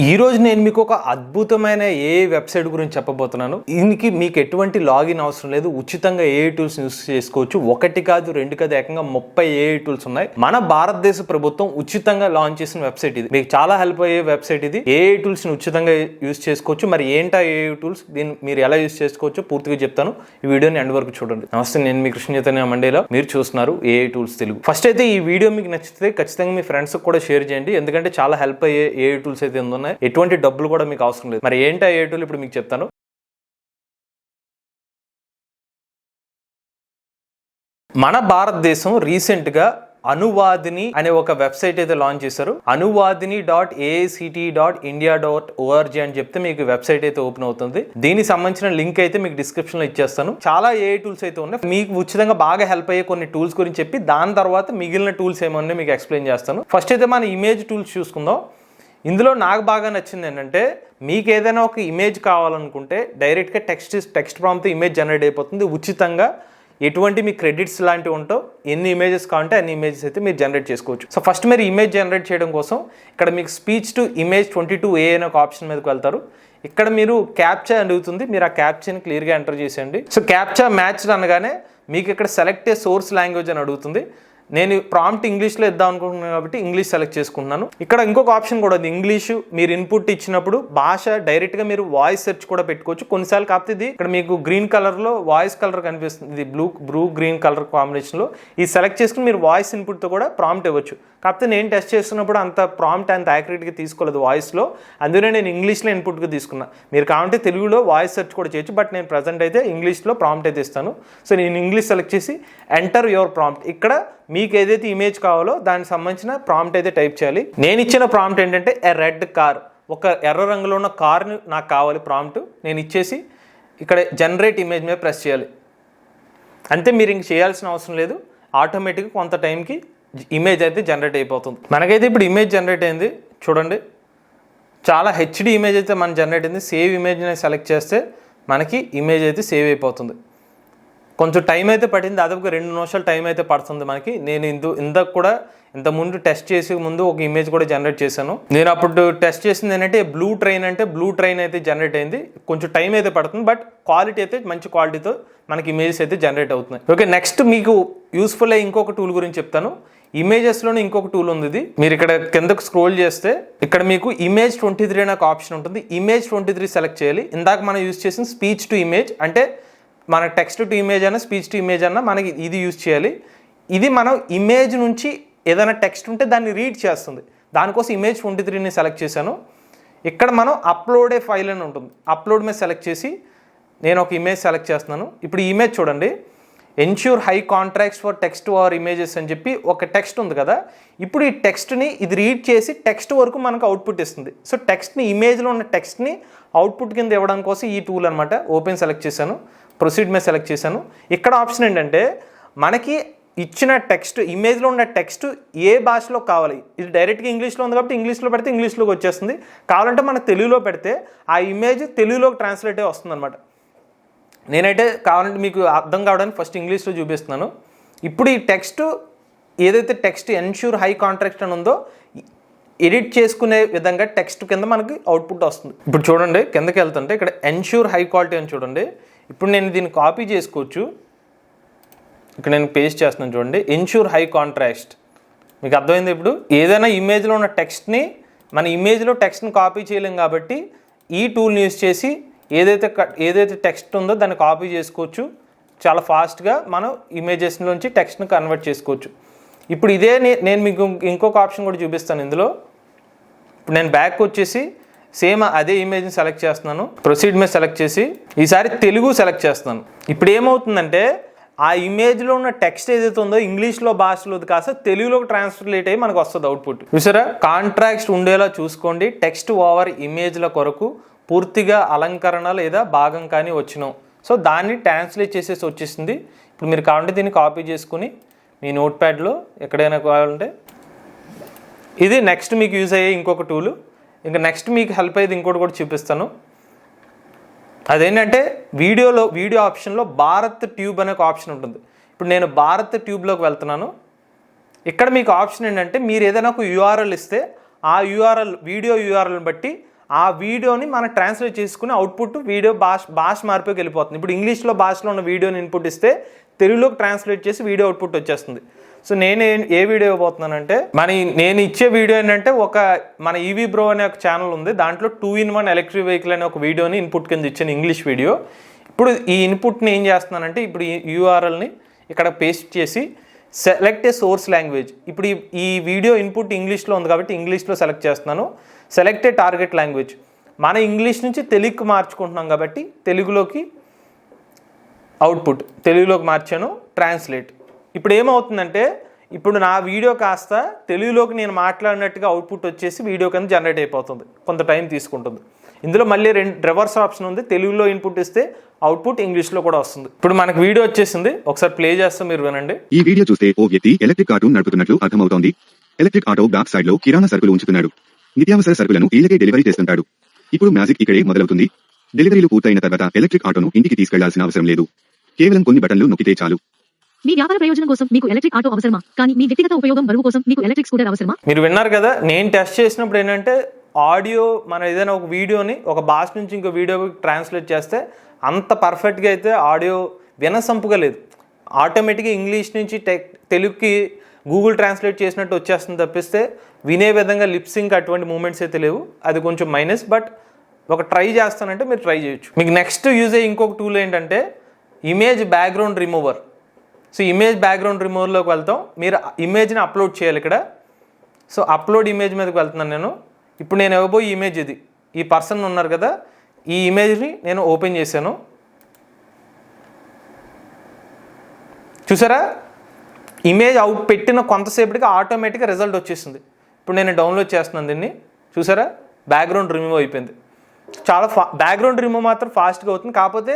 ఈ రోజు నేను మీకు ఒక అద్భుతమైన ఏ వెబ్సైట్ గురించి చెప్పబోతున్నాను. దీనికి మీకు ఎటువంటి లాగిన్ అవసరం లేదు. ఉచితంగా ఏ టూల్స్ యూస్ చేసుకోవచ్చు. ఒకటి కాదు రెండు కాదు ఏకంగా ముప్పై ఏ టూల్స్ ఉన్నాయి. మన భారతదేశ ప్రభుత్వం ఉచితంగా లాంచ్ చేసిన వెబ్సైట్ ఇది. మీకు చాలా హెల్ప్ అయ్యే వెబ్సైట్ ఇది. ఏ టూల్స్ని ఉచితంగా యూస్ చేసుకోవచ్చు. మరి ఏంటా ఏ టూల్స్? దీన్ని మీరు ఎలా యూస్ చేసుకోవచ్చు? పూర్తిగా చెప్తాను. ఈ వీడియోని ఎండ్ వరకు చూడండి. నమస్తే నేను మీ కృష్ణ చైతన్య మండేలో. మీరు చూస్తున్నారు ఏ టూల్స్ తెలుగు. ఫస్ట్ అయితే ఈ వీడియో మీకు నచ్చితే ఖచ్చితంగా మీ ఫ్రెండ్స్ కూడా షేర్ చేయండి. ఎందుకంటే చాలా హెల్ప్ అయ్యే ఏ టూల్స్ అయితే ఉన్నాయి. ఎటువంటి డబ్బులు కూడా మీకు అవసరం లేదు. మరి ఏంటి ఏ టూల్ ఇప్పుడు మీకు చెప్తాను. మన భారతదేశం రీసెంట్గా అనువాదిని అనే ఒక వెబ్సైట్ అయితే లాంచ్ చేశారు. Anuvadini dot ACT dot India dot ORG అని చెప్తే మీకు వెబ్సైట్ అయితే ఓపెన్ అవుతుంది. దీనికి సంబంధించిన లింక్ అయితే మీకు డిస్క్రిప్షన్లో ఇచ్చేస్తాను. చాలా ఏ టూల్స్ అయితే ఉన్నాయి. మీకు ఉచితంగా బాగా హెల్ప్ అయ్యే కొన్ని టూల్స్ గురించి చెప్పి దాని తర్వాత మిగిలిన టూల్స్ ఏమన్నా మీకు ఎక్స్ప్లెయిన్ చేస్తాను. ఫస్ట్ అయితే మన ఇమేజ్ టూల్స్ చూసుకుందాం. ఇందులో నాకు బాగా నచ్చింది ఏంటంటే మీకు ఏదైనా ఒక ఇమేజ్ కావాలనుకుంటే డైరెక్ట్గా టెక్స్ట్ టెక్స్ట్ ప్రాంప్తో ఇమేజ్ జనరేట్ అయిపోతుంది. ఉచితంగా ఎటువంటి మీ క్రెడిట్స్ లాంటివి ఉంటో ఎన్ని ఇమేజెస్ కావాలంటే అన్ని ఇమేజెస్ అయితే మీరు జనరేట్ చేసుకోవచ్చు. సో ఫస్ట్ మీరు ఇమేజ్ జనరేట్ చేయడం కోసం ఇక్కడ మీకు speech to image twenty two A అనే ఒక ఆప్షన్ మీదకి వెళ్తారు. ఇక్కడ మీరు క్యాప్చా అడుగుతుంది. మీరు ఆ క్యాప్చాని క్లియర్గా ఎంటర్ చేసేయండి. సో క్యాప్చా మ్యాచ్ అనగానే మీకు ఇక్కడ సెలెక్ట్ ఏ సోర్స్ లాంగ్వేజ్ అని అడుగుతుంది. నేను ప్రాంప్ట్ ఇంగ్లీష్లో ఇద్దాం అనుకుంటున్నాను కాబట్టి ఇంగ్లీష్ సెలెక్ట్ చేసుకుంటున్నాను. ఇక్కడ ఇంకొక ఆప్షన్ కూడా ఉంది. ఇంగ్లీషు మీరు ఇన్పుట్ ఇచ్చినప్పుడు భాష డైరెక్ట్గా మీరు వాయిస్ సెర్చ్ కూడా పెట్టుకోవచ్చు. కొన్నిసార్లు కాకపోతే ఇది ఇక్కడ మీకు గ్రీన్ కలర్లో వాయిస్ కలర్ కనిపిస్తుంది. ఇది బ్లూ బ్లూ గ్రీన్ కలర్ కాంబినేషన్లో ఇది సెలెక్ట్ చేసుకుని మీరు వాయిస్ ఇన్పుట్తో కూడా ప్రాంప్ట్ ఇవ్వచ్చు. కాకపోతే నేను టెస్ట్ చేస్తున్నప్పుడు అంత ప్రాంప్ట్ అంత యాక్యురేట్గా తీసుకోలేదు వాయిస్లో అందుకనే నేను ఇంగ్లీష్లో ఇన్పుట్గా తీసుకున్నా. మీరు కావాలంటే తెలుగులో వాయిస్ సెర్చ్ కూడా చేయొచ్చు. బట్ నేను ప్రజెంట్ అయితే ఇంగ్లీష్లో ప్రాంప్ట్ అయితే ఇస్తాను. సో నేను ఇంగ్లీష్ సెలెక్ట్ చేసి ఎంటర్ యువర్ ప్రాంప్ట్ ఇక్కడ మీకు ఏదైతే ఇమేజ్ కావాలో దానికి సంబంధించిన ప్రాంప్ట్ అయితే టైప్ చేయాలి. నేను ఇచ్చిన ప్రాంప్ట్ ఏంటంటే ఎ రెడ్ కార్ ఒక ఎర్ర రంగులో ఉన్న కార్ని నాకు కావాలి ప్రాంప్ట్ నేను ఇచ్చేసి ఇక్కడ జనరేట్ ఇమేజ్ మీద ప్రెస్ చేయాలి. అంతే మీరు ఇంక చేయాల్సిన అవసరం లేదు. ఆటోమేటిక్గా కొంత టైంకి ఇమేజ్ అయితే జనరేట్ అయిపోతుంది. మనకైతే ఇప్పుడు ఇమేజ్ జనరేట్ అయింది. చూడండి. చాలా హెచ్డి ఇమేజ్ అయితే మనం జనరేట్ అయింది. సేవ్ ఇమేజ్ని సెలెక్ట్ చేస్తే మనకి ఇమేజ్ అయితే సేవ్ అయిపోతుంది. కొంచెం టైం అయితే పట్టింది. దాదాపుగా రెండు నిమిషాలు టైం అయితే పడుతుంది మనకి. నేను ఇందు ఇందాక కూడా ఇంత ముందు టెస్ట్ చేసే ముందు ఒక ఇమేజ్ కూడా జనరేట్ చేశాను. నేను అప్పుడు టెస్ట్ చేసింది ఏంటంటే బ్లూ ట్రైన్ అంటే బ్లూ ట్రైన్ అయితే జనరేట్ అయింది. కొంచెం టైం అయితే పడుతుంది బట్ క్వాలిటీ అయితే మంచి క్వాలిటీతో మనకి ఇమేజెస్ అయితే జనరేట్ అవుతున్నాయి. ఓకే నెక్స్ట్ మీకు యూస్ఫుల్ అయ్యే ఇంకొక టూల్ గురించి చెప్తాను. ఇమేజెస్లోనే ఇంకొక టూల్ ఉంది ఇది. మీరు ఇక్కడ కిందకు స్క్రోల్ చేస్తే ఇక్కడ మీకు ఇమేజ్ ట్వంటీ త్రీ అనే ఒక ఆప్షన్ ఉంటుంది. ఇమేజ్ ట్వంటీ త్రీ సెలెక్ట్ చేయాలి. ఇందాక మనం యూస్ చేసిన స్పీచ్ టు ఇమేజ్ అంటే మన టెక్స్ట్ టు ఇమేజ్ అన్న స్పీచ్ టు ఇమేజ్ అన్న మనకి ఇది యూజ్ చేయాలి. ఇది మనం ఇమేజ్ నుంచి ఏదైనా టెక్స్ట్ ఉంటే దాన్ని రీడ్ చేస్తుంది. దానికోసం ఇమేజ్ ట్వంటీ త్రీని సెలెక్ట్ చేశాను. ఇక్కడ మనం అప్లోడే ఫైల్ అని ఉంటుంది. అప్లోడ్ మీద సెలెక్ట్ చేసి నేను ఒక ఇమేజ్ సెలెక్ట్ చేస్తున్నాను. ఇప్పుడు ఈ ఇమేజ్ చూడండి. Ensure high contracts for text or images అని చెప్పి ఒక టెక్స్ట్ ఉంది కదా. ఇప్పుడు ఈ టెక్స్ట్ని ఇది రీడ్ చేసి టెక్స్ట్ వరకు మనకు అవుట్పుట్ ఇస్తుంది. సో టెక్స్ట్ని ఇమేజ్లో ఉన్న టెక్స్ట్ని అవుట్పుట్ కింద ఇవ్వడం కోసం ఈ టూల్ అనమాట ఓపెన్ సెలెక్ట్ చేశాను. ప్రొసీడ్ మీద సెలెక్ట్ చేశాను. ఇక్కడ ఆప్షన్ ఏంటంటే మనకి ఇచ్చిన టెక్స్ట్ ఇమేజ్లో ఉన్న టెక్స్ట్ ఏ భాషలో కావాలి? ఇది డైరెక్ట్గా ఇంగ్లీష్లో ఉంది కాబట్టి ఇంగ్లీష్లో పెడితే ఇంగ్లీష్లోకి వచ్చేస్తుంది. కావాలంటే మన తెలుగులో పెడితే ఆ ఇమేజ్ తెలుగులోకి ట్రాన్స్లేట్ అయ్యి వస్తుంది అనమాట నేనైతే కావాలంటే మీకు అర్థం కావడానికి ఫస్ట్ ఇంగ్లీష్లో చూపిస్తున్నాను. ఇప్పుడు ఈ టెక్స్ట్ ఏదైతే టెక్స్ట్ ఎన్ష్యూర్ హై కాంట్రాక్ట్ అని ఉందో ఎడిట్ చేసుకునే విధంగా టెక్స్ట్ కింద మనకి అవుట్పుట్ వస్తుంది. ఇప్పుడు చూడండి కిందకి వెళ్తుంటే ఇక్కడ ఎన్ష్యూర్ హై క్వాలిటీ అని చూడండి. ఇప్పుడు నేను దీన్ని కాపీ చేసుకోవచ్చు. ఇక్కడ నేను పేస్ట్ చేస్తున్నాను చూడండి. ఇన్షూర్ హై కాంట్రాస్ట్ మీకు అర్థమైంది ఇప్పుడు? ఏదైనా ఇమేజ్లో ఉన్న టెక్స్ట్ని మన ఇమేజ్లో టెక్స్ట్ని కాపీ చేయలేం కాబట్టి ఈ టూల్ని యూస్ చేసి ఏదైతే ఏదైతే టెక్స్ట్ ఉందో దాన్ని కాపీ చేసుకోవచ్చు. చాలా ఫాస్ట్గా మనం ఇమేజెస్ నుంచి టెక్స్ట్ని కన్వర్ట్ చేసుకోవచ్చు. ఇప్పుడు ఇదే నే- నేను మీకు ఇంకొక ఆప్షన్ కూడా చూపిస్తాను ఇందులో. ఇప్పుడు నేను బ్యాక్ వచ్చేసి సేమ్ అదే ఇమేజ్ని సెలెక్ట్ చేస్తున్నాను. ప్రొసీడ్ మీద సెలెక్ట్ చేసి ఈసారి తెలుగు సెలెక్ట్ చేస్తున్నాను. ఇప్పుడు ఏమవుతుందంటే ఆ ఇమేజ్లో ఉన్న టెక్స్ట్ ఏదైతే ఉందో ఇంగ్లీష్లో భాషలో కాస్త తెలుగులోకి ట్రాన్స్లేట్ అయ్యి మనకు వస్తుంది అవుట్పుట్ చూసారా? కాంట్రాక్ట్స్ ఉండేలా చూసుకోండి. టెక్స్ట్ ఓవర్ ఇమేజ్ల కొరకు పూర్తిగా అలంకరణ లేదా భాగం కానీ వచ్చినాం. సో దాన్ని ట్రాన్స్లేట్ చేసేసి వచ్చేసింది. ఇప్పుడు మీరు కావాలంటే దీన్ని కాపీ చేసుకుని మీ నోట్ ప్యాడ్లో ఎక్కడైనా కావాలంటే ఇది నెక్స్ట్ మీకు యూజ్ అయ్యే ఇంకొక టూలు ఇంకా నెక్స్ట్ మీకు హెల్ప్ అయ్యేది ఇంకోటి కూడా చూపిస్తాను. అదేంటంటే వీడియోలో వీడియో ఆప్షన్లో భారత్ ట్యూబ్ అనే ఒక ఆప్షన్ ఉంటుంది. ఇప్పుడు నేను భారత్ ట్యూబ్లోకి వెళ్తున్నాను. ఇక్కడ మీకు ఆప్షన్ ఏంటంటే మీరు ఏదైనా ఒక యూఆర్ఎల్ ఇస్తే ఆ యూఆర్ఎల్ వీడియో యూఆర్ఎల్ని బట్టి ఆ వీడియోని మనం ట్రాన్స్లేట్ చేసుకుని అవుట్పుట్ వీడియో భాష భాష మార్పుకి వెళ్ళిపోతుంది. ఇప్పుడు ఇంగ్లీష్లో భాషలో ఉన్న వీడియోని ఇన్పుట్ ఇస్తే తెలుగులోకి ట్రాన్స్లేట్ చేసి వీడియో అవుట్పుట్ వచ్చేస్తుంది. సో నేను ఏ- వీడియో ఇవ్వబోతున్నానంటే మన నేను ఇచ్చే వీడియో ఏంటంటే ఒక మన ఈవీ బ్రో అనే ఒక ఛానల్ ఉంది. దాంట్లో two in one electric vehicle అనే ఒక వీడియోని ఇన్పుట్ కింద ఇచ్చాను ఇంగ్లీష్ వీడియో ఇప్పుడు ఈ ఇన్పుట్ని ఏం చేస్తున్నానంటే ఇప్పుడు ఈ యూఆర్ఎల్ని ఇక్కడ పేస్ట్ చేసి సెలెక్ట్ ఏ సోర్స్ లాంగ్వేజ్ ఇప్పుడు ఈ ఈ వీడియో ఇన్పుట్ ఇంగ్లీష్లో ఉంది కాబట్టి ఇంగ్లీష్లో సెలెక్ట్ చేస్తున్నాను. సెలెక్ట్ ఏ టార్గెట్ లాంగ్వేజ్ మన ఇంగ్లీష్ నుంచి తెలుగుకి మార్చుకుంటున్నాం కాబట్టి తెలుగులోకి అవుట్పుట్ తెలుగులోకి మార్చాను ట్రాన్స్లేట్ ఇప్పుడు ఏమవుతుందంటే ఇప్పుడు నా వీడియో కాస్త తెలుగులోకి నేను మాట్లాడినట్టుగా అవుట్పుట్ వచ్చేసి వీడియో కింద జనరేట్ అయిపోతుంది కొంత టైం తీసుకుంటుంది. ఇందులో మళ్ళీ రెండు రివర్స్ ఆప్షన్ ఉంది తెలుగులో ఇన్పుట్ ఇస్తే అవుట్పుట్ ఇంగ్లీష్లో కూడా వస్తుంది. ఇప్పుడు మనకు వీడియో వచ్చేసింది ఒకసారి ప్లే చేస్తే మీరు వినండి. ఈ వీడియో చూస్తే ఓ వ్యక్తి ఎలక్ట్రిక్ ఆటో నడుపుతున్నట్లు అర్థమవుతోంది. ఎలక్ట్రిక్ ఆటో బ్యాక్ సైడ్లో కిరాణా సరుకులు ఉంచుతున్నాడు. నిత్యావసర సరుకులను ఇళ్ళకే డెలివరీ చేస్తుంటాడు. ఇప్పుడు మ్యాజిక్ ఇక్కడే మొదలవుతుంది. డెలివరీలు పూర్తయిన తర్వాత ఎలక్ట్రిక్ ఆటోను ఇంటికి తీసుకెళ్ళాల్సిన అవసరం లేదు. కేవలం కొన్ని బటన్లు నొక్కితే చాలు. మీ వ్యాపార ప్రయోజనం కోసం మీకు ఎలక్ట్రిక్ ఆటో అవసరమా? కానీ మీ వ్యక్తిగత ఉపయోగం బరువు కోసం మీకు ఎలక్ట్రిక్ స్కూటర్ అవసరమా? మీరు విన్నారు కదా నేను టెస్ట్ చేసినప్పుడు ఏంటంటే ఆడియో మన ఏదైనా ఒక వీడియోని ఒక భాష నుంచి ఇంకో వీడియోకి ట్రాన్స్లేట్ చేస్తే అంత పర్ఫెక్ట్గా అయితే ఆడియో వినసంపుగా లేదు. ఆటోమేటిక్గా ఇంగ్లీష్ నుంచి టెక్ తెలుగుకి గూగుల్ ట్రాన్స్లేట్ చేసినట్టు వచ్చేస్తుంది తప్పిస్తే వినే విధంగా లిప్సింగ్ అటువంటి మూమెంట్స్ అయితే లేవు. అది కొంచెం మైనస్ బట్ ఒక ట్రై చేస్తానంటే మీరు ట్రై చేయొచ్చు. మీకు నెక్స్ట్ యూజ్ అయ్యే ఇంకొక టూల్ ఏంటంటే image background remover. So image background రిమూవర్లోకి వెళ్తాం. మీరు ఇమేజ్ని అప్లోడ్ చేయాలి ఇక్కడ. సో అప్లోడ్ ఇమేజ్ మీదకి వెళ్తున్నాను నేను. ఇప్పుడు నేను ఇవ్వబోయే ఇమేజ్ ఇది. ఈ పర్సన్ ఉన్నారు కదా ఈ ఇమేజ్ని నేను ఓపెన్ చేశాను. చూసారా? ఇమేజ్ అవుట్ పెట్టిన కొంతసేపటికి ఆటోమేటిక్గా రిజల్ట్ వచ్చేసింది. ఇప్పుడు నేను డౌన్లోడ్ చేస్తున్నాను దీన్ని. చూసారా? బ్యాక్గ్రౌండ్ రిమూవ్ అయిపోయింది. చాలా ఫా బ్యాక్గ్రౌండ్ రిమూవ్ మాత్రం ఫాస్ట్గా అవుతుంది. కాకపోతే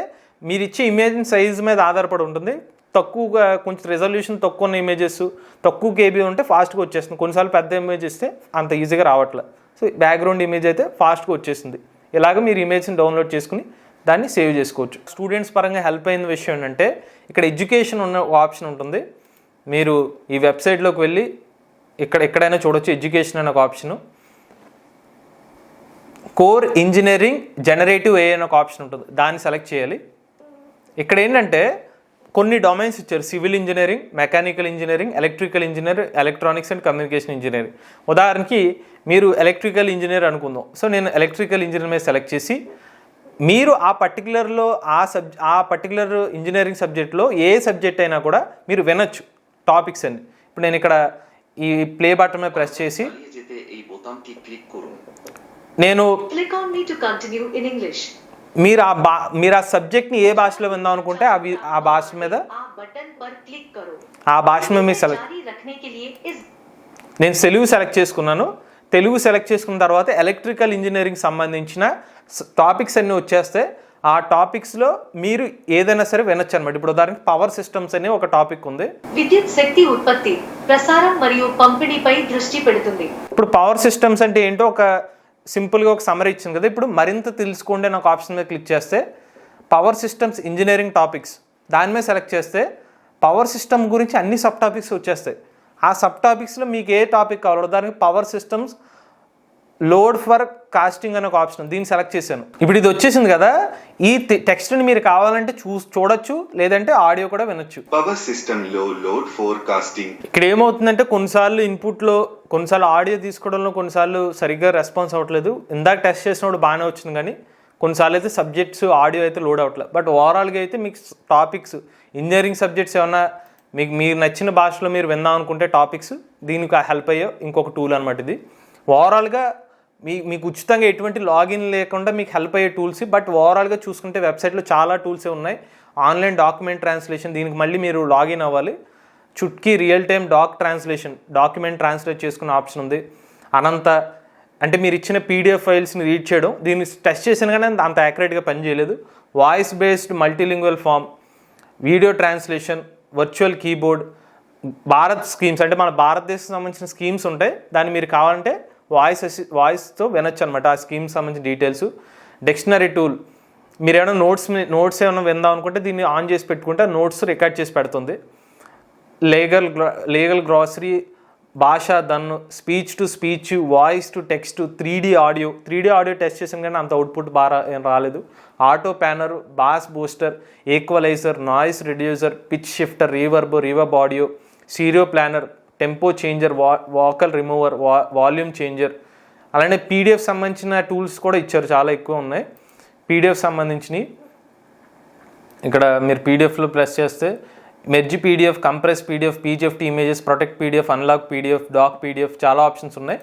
మీరు ఇచ్చే ఇమేజ్ సైజ్ మీద ఆధారపడి ఉంటుంది. తక్కువగా కొంచెం రిజల్యూషన్ తక్కువ ఉన్న ఇమేజెస్ తక్కువ కేబీ ఉంటే ఫాస్ట్గా వచ్చేస్తుంది. కొన్నిసార్లు పెద్ద ఇమేజ్ ఇస్తే అంత ఈజీగా రావట్లే. సో బ్యాక్గ్రౌండ్ ఇమేజ్ అయితే ఫాస్ట్గా వచ్చేసింది. ఇలాగ మీరు ఇమేజ్ని డౌన్లోడ్ చేసుకుని దాన్ని సేవ్ చేసుకోవచ్చు. స్టూడెంట్స్ పరంగా హెల్ప్ అయిన విషయం ఏంటంటే ఇక్కడ ఎడ్యుకేషన్ ఉన్న ఆప్షన్ ఉంటుంది. మీరు ఈ వెబ్సైట్లోకి వెళ్ళి ఇక్కడ ఎక్కడైనా చూడొచ్చు ఎడ్యుకేషన్ అనే ఒక option core engineering generative A అనే ఒక ఆప్షన్ ఉంటుంది. దాన్ని సెలెక్ట్ చేయాలి. ఇక్కడ ఏంటంటే కొన్ని డొమైన్స్ ఇచ్చారు. Civil engineering mechanical engineering electrical engineer electronics and communication engineering ఉదాహరణకి మీరు ఎలక్ట్రికల్ ఇంజనీర్ అనుకుందాం. సో నేను ఎలక్ట్రికల్ ఇంజనీర్ మీద సెలెక్ట్ చేసి మీరు ఆ పర్టికులర్లో ఆ సబ్ ఆ పర్టికులర్ ఇంజనీరింగ్ సబ్జెక్ట్లో ఏ సబ్జెక్ట్ అయినా కూడా మీరు వినొచ్చు టాపిక్స్ అని ఇప్పుడు నేను ఇక్కడ ఈ ప్లే బటన్ మీద ప్రెస్ చేసి నేను click on me to continue in English మీరు ఆ బా మీరు ఆ సబ్జెక్ట్ని ఏ భాషలో విందాం అనుకుంటే అవి ఆ భాష మీద ఆ భాష మీద మీరు సెలెక్ట్ నేను తెలుగు సెలెక్ట్ చేసుకున్నాను. తెలుగు సెలెక్ట్ చేసుకున్న తర్వాత ఎలక్ట్రికల్ ఇంజనీరింగ్ సంబంధించిన టాపిక్స్ అన్నీ వచ్చేస్తే ఆ టాపిక్స్లో మీరు ఏదైనా సరే వినొచ్చు అనమాట ఇప్పుడు దానికి పవర్ సిస్టమ్స్ అనే ఒక టాపిక్ ఉంది. విద్యుత్ శక్తి ఉత్పత్తి ప్రసారం మరియు పంపిణీపై దృష్టి పెడుతుంది. ఇప్పుడు పవర్ సిస్టమ్స్ అంటే ఏంటో ఒక సింపుల్గా ఒక సమరీ ఇచ్చింది కదా. ఇప్పుడు మరింత తెలుసుకోండి నాకు ఆప్షన్ మీద క్లిక్ చేస్తే పవర్ సిస్టమ్స్ ఇంజనీరింగ్ టాపిక్స్ దాని మీద సెలెక్ట్ చేస్తే పవర్ సిస్టమ్ గురించి అన్ని సబ్ టాపిక్స్ వచ్చేస్తాయి. ఆ సబ్ టాపిక్స్లో మీకు ఏ టాపిక్ కావాలో దానికి power systems load forecasting అనే ఒక ఆప్షన్ దీన్ని సెలెక్ట్ చేశాను. ఇప్పుడు ఇది వచ్చేసింది కదా ఈ టెక్స్ట్ని మీరు కావాలంటే చూ చూడొచ్చు లేదంటే ఆడియో కూడా వినొచ్చు. పవర్ సిస్టమ్లో లోడ్ ఫోర్కాస్టింగ్ ఇక్కడ ఏమవుతుందంటే కొన్నిసార్లు ఇన్పుట్లో కొన్నిసార్లు ఆడియో తీసుకోవడంలో కొన్నిసార్లు సరిగ్గా రెస్పాన్స్ అవ్వట్లేదు. ఇందాక టెస్ట్ చేసినప్పుడు బాగానే వచ్చింది కానీ కొన్నిసార్లు అయితే సబ్జెక్ట్స్ ఆడియో అయితే లోడ్ అవ్వట్లేదు. బట్ ఓవరాల్గా అయితే మీకు టాపిక్స్ ఇంజనీరింగ్ సబ్జెక్ట్స్ ఏమన్నా మీకు మీరు నచ్చిన భాషలో మీరు విందాం అనుకుంటే టాపిక్స్ దీనికి హెల్ప్ అయ్యే ఇంకొక టూల్ అనమాట ఇది. ఓవరాల్గా మీ మీకు ఉచితంగా ఎటువంటి లాగిన్ లేకుండా మీకు హెల్ప్ అయ్యే టూల్స్ బట్ ఓవరాల్గా చూసుకుంటే వెబ్సైట్లో చాలా టూల్సే ఉన్నాయి. ఆన్లైన్ డాక్యుమెంట్ ట్రాన్స్లేషన్ దీనికి మళ్ళీ మీరు లాగిన్ అవ్వాలి. Chutki real time doc translation document translate చేసుకునే ఆప్షన్ ఉంది. అనంత అంటే మీరు ఇచ్చిన పీడిఎఫ్ ఫైల్స్ని రీడ్ చేయడం దీన్ని టెస్ట్ చేసిన కానీ అంత యాక్యురేట్గా పనిచేయలేదు voice based multilingual form video translation virtual keyboard Bharat schemes అంటే మన భారతదేశం సంబంధించిన స్కీమ్స్ ఉంటాయి. దాన్ని మీరు కావాలంటే వాయిస్ వాయిస్తో వినొచ్చు అనమాట ఆ స్కీమ్ సంబంధించిన డీటెయిల్స్. Dictionary tool. మీరు ఏమైనా నోట్స్ నోట్స్ ఏమైనా విందాం అనుకుంటే దీన్ని ఆన్ చేసి పెట్టుకుంటే నోట్స్ రికార్డ్ చేసి పెడుతుంది. లీగల్ లీగల్ గ్రాసరీ భాష దన్ను speech to speech voice to text three D audio. Three D audio test చేసాం కానీ అంత అవుట్పుట్ బాగా ఏం రాలేదు. Auto panner bass booster equalizer noise reducer pitch shifter reverb reverb audio stereo planner tempo changer వా vocal remover వా volume changer అలానే PDF సంబంధించిన టూల్స్ కూడా ఇచ్చారు చాలా ఎక్కువ ఉన్నాయి. పీడిఎఫ్ సంబంధించినవి. ఇక్కడ మీరు పీడిఎఫ్లో ప్రెస్ చేస్తే merge PDF compress PDF PDF to images protect PDF unlock PDF doc PDF చాలా ఆప్షన్స్ ఉన్నాయి.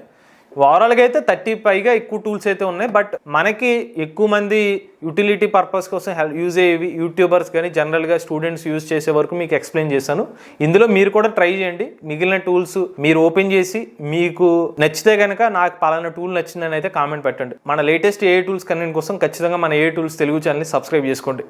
ఓవరాల్గా అయితే థర్టీ పైగా ఎక్కువ టూల్స్ అయితే ఉన్నాయి. బట్ మనకి ఎక్కువ మంది యూటిలిటీ పర్పస్ కోసం యూజ్ అయ్యేవి యూట్యూబర్స్ కానీ జనరల్గా స్టూడెంట్స్ యూజ్ చేసే వరకు మీకు ఎక్స్ప్లెయిన్ చేశాను. ఇందులో మీరు కూడా ట్రై చేయండి. మిగిలిన టూల్స్ మీరు ఓపెన్ చేసి మీకు నచ్చితే కనుక నాకు పలానా టూల్ నచ్చిందని అయితే కామెంట్ పెట్టండి. మన లేటెస్ట్ ఏ టూల్స్ కనెంట్ కోసం ఖచ్చితంగా మన ఏ టూల్స్ తెలుగు ఛానల్ని సబ్స్క్రైబ్ చేసుకోండి.